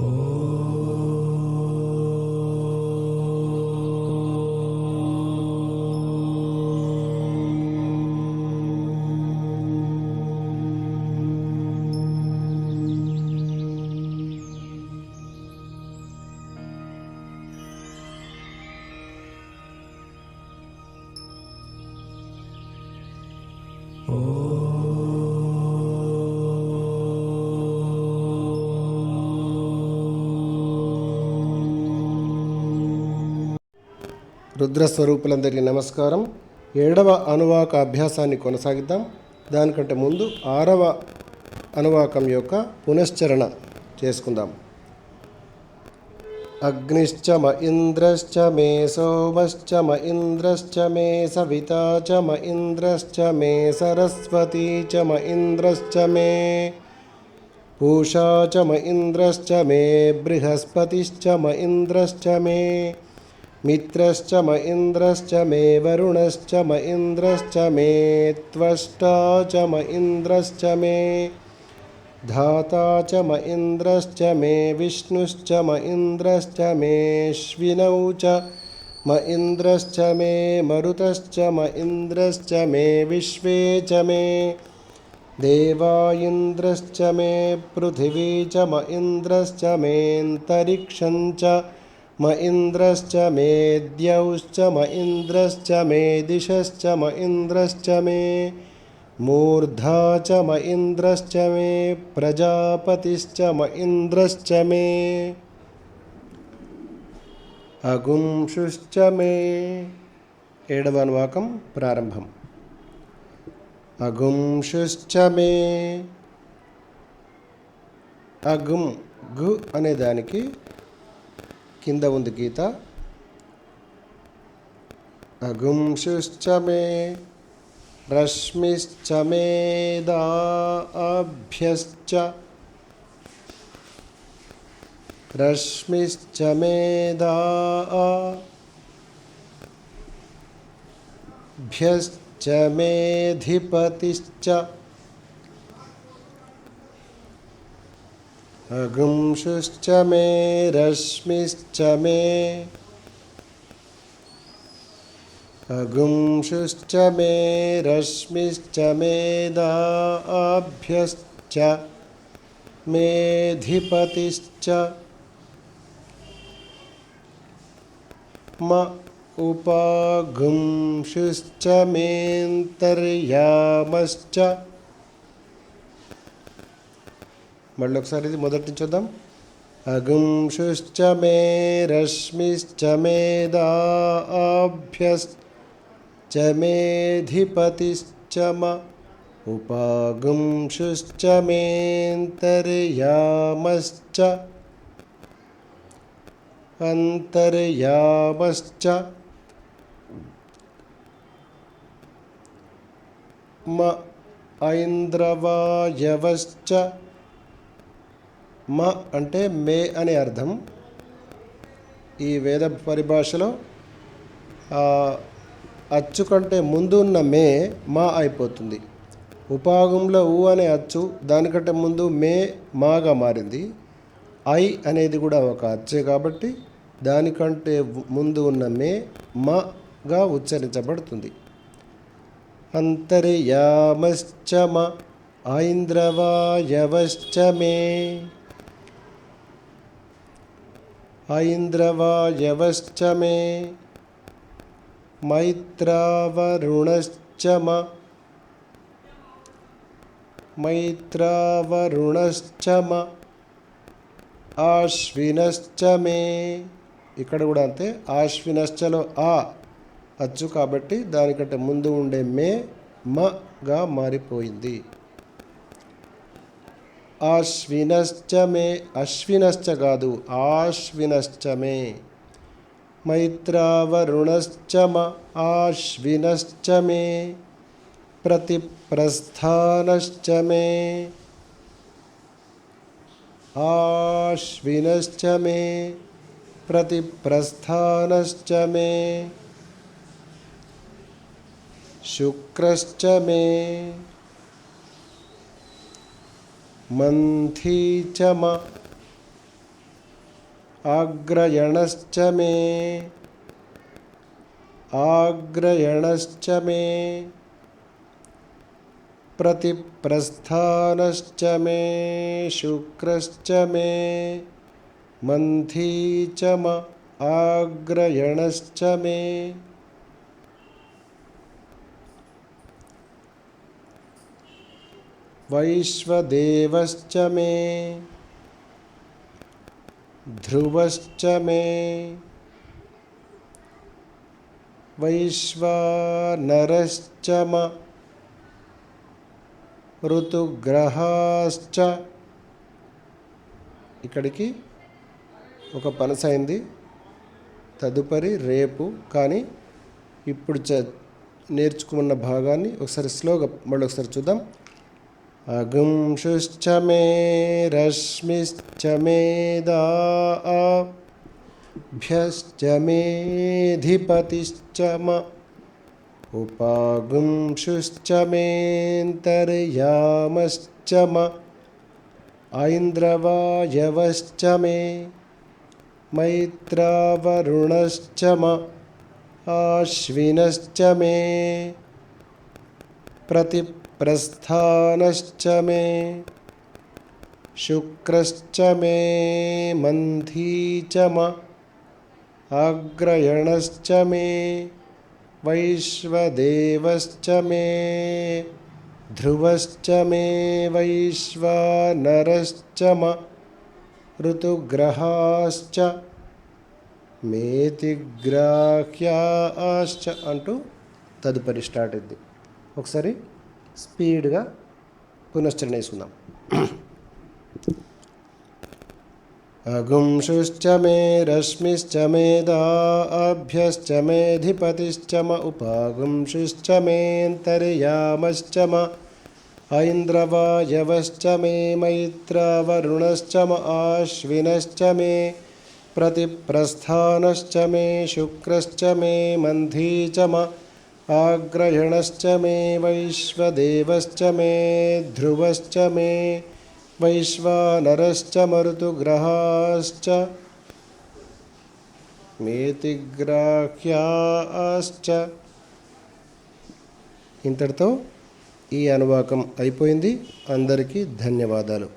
Oh. రుద్రస్వరూపులందరికీ నమస్కారం. ఏడవ అనువాక అభ్యాసాన్ని కొనసాగిద్దాం. దానికంటే ముందు ఆరవ అనువాకం యొక్క పునశ్చరణ చేసుకుందాం. అగ్నిశ్చ మ ఇంద్రశ్చ మే సోమశ్చ మ ఇంద్రశ్చ మే సవిత చ మ ఇంద్రశ్చ మే సరస్వతీ చ మ ఇంద్రశ్చ మే పూషా చ మ ఇంద్రశ్చ మే బృహస్పతిశ్చ మ ఇంద్రశ్చ మే मित्रश्च म इन्द्रश्च मे वरुणश्च म इन्द्रश्च मे त्वष्टा च म इन्द्रश्च मे धाता च म इन्द्रश्च मे विष्णुश्च म इन्द्रश्च मेऽश्विनौ च म इन्द्रश्च मे मरुतश्च म इन्द्रश्च मे विश्वे च मे देवा इन्द्रश्च मे पृथिवी च म इन्द्रश्च मेऽन्तरिक्षं च म इन्द्रश्च मे द्यौश्च म इन्द्रश्च मे दिशश्च म इन्द्रश्च मे मूर्धा च म इन्द्रश्च मे प्रजापतिश्च म इन्द्रश्च मे అగుంషుశ్చ మే ఏడవ అనువాకం ప్రారంభం అగుంషుశ్చ మే అగుం గు అనే దానికి కింద ఉంది గీత అగుంషుశ్చ మే రశ్మిశ్చ మేదాభ్యశ్చ రశ్మిశ్చ మేదా భ్యశ్చ మేధిపతిశ్చ अगुंशुश्च मे रश्मिश्च मे। अगुंशुश्च मे रश्मिश्च मेदाभ्यश्च मेधिपतिश्च। म उपागुंशुश्च मेऽन्तर्यामश्च। మళ్ళీ ఒకసారి ఇది మొదటి నుంచి చూద్దాం. అగుంశుశ్చ మే రశ్మిశ్చ మేదాభ్యశ్చ మేధిపతిశ్చ మ ఉపాగుంషుశ్చ మేంతర్యామశ్చ అంతర్యామశ్చ మ ఐంద్రవాయవశ్చ మ అంటే మే అనే అర్థం. ఈ వేద పరిభాషలో అచ్చు కంటే ముందు ఉన్న మే మా అయిపోతుంది. ఉపాగంలో ఊ అనే అచ్చు దానికంటే ముందు మే మాగా మారింది. ఐ అనేది కూడా ఒక అచ్చే కాబట్టి దానికంటే ముందు ఉన్న మే మగా ఉచ్చరించబడుతుంది. అంతర్యామశ్చ మ ఐంద్రవాయవశ్చ మే. ऐन्द्रवायवश्च मे मैत्रावरुणश्च म मैत्रावरुणश्च म ఆశ్వినశ్చ మే ఇక్కడ కూడా అంతే ఆశ్వినశ్చలో ఆ అచ్చు కాబట్టి దానికంటే ముందు ఉండే మే మగా మారిపోయింది अश्विनश्च मे, अश्विनश्च गादु आश्विनश्च मे। मैत्रावरुणश्च म आश्विनश्च मे। प्रतिप्रस्थानश्च मे। आश्विनश्च मे। प्रतिप्रस्थानश्च मे। शुक्रश्च मे। मन्थी म। आग्रयणश्च मे। आग्रयणश्च मे। प्रतिप्रस्थानश्च मे। शुक्रश्च मे। मन्थी च म। आग्रयणश्च मे वैश्वदेवश्च मे ध्रुवश्च मे वैश्वानरश्च म ఋతుగ్రహాశ్చ ఇక్కడికి ఒక పనస అయింది తదుపరి రేపు కానీ ఇప్పుడు చ నేర్చుకున్న భాగాన్ని ఒకసారి స్లోగా మళ్ళీ ఒకసారి చూద్దాం अगुंशुश्च मे, रश्मिश्च मेदा अभ्यश्च मेधिपतिश्च म उपागुंशुश्च मेन्तर्यामश्च म। ऐन्द्रवायवश्च मे, मैत्रावरुणश्च म। आश्विनश्च मे प्रति प्रतिप्रस्थानश्च मे शुक्रश्च मे मन्थी च म आग्रयणश्च मे वैश्वदेवश्च मे ध्रुवश्च मे वैश्वानरश्च म ఋతుగ్రహాశ్చ మేతిగ్రాహ్యాశ్చ అంటూ తదుపరి స్టార్ట్ అయింది ఒకసారి స్పీడ్గా పునశ్చరణ వేసుకుందాం अगुंशुश्च मे रश्मिश्च मेधाभ्यश्च मेधिपतिश्च म उपागुंशुश्च मेऽन्तर्यामश्च म ऐन्द्रवायवश्च मे मैत्रावरुणश्च म आश्विनश्च मे प्रतिप्रस्थानश्च मे शुक्रश्च मे मन्थी च म आग्रहणश्च मे वैश्वदेवश्च मे ध्रुवश्च मे वैश्वानरश्च मरुतुग्रहाश्च మేతిగ్రాహ్యాశ్చ ఇంతటితో ఈ అనువాకం అయిపోయింది అందరికీ ధన్యవాదాలు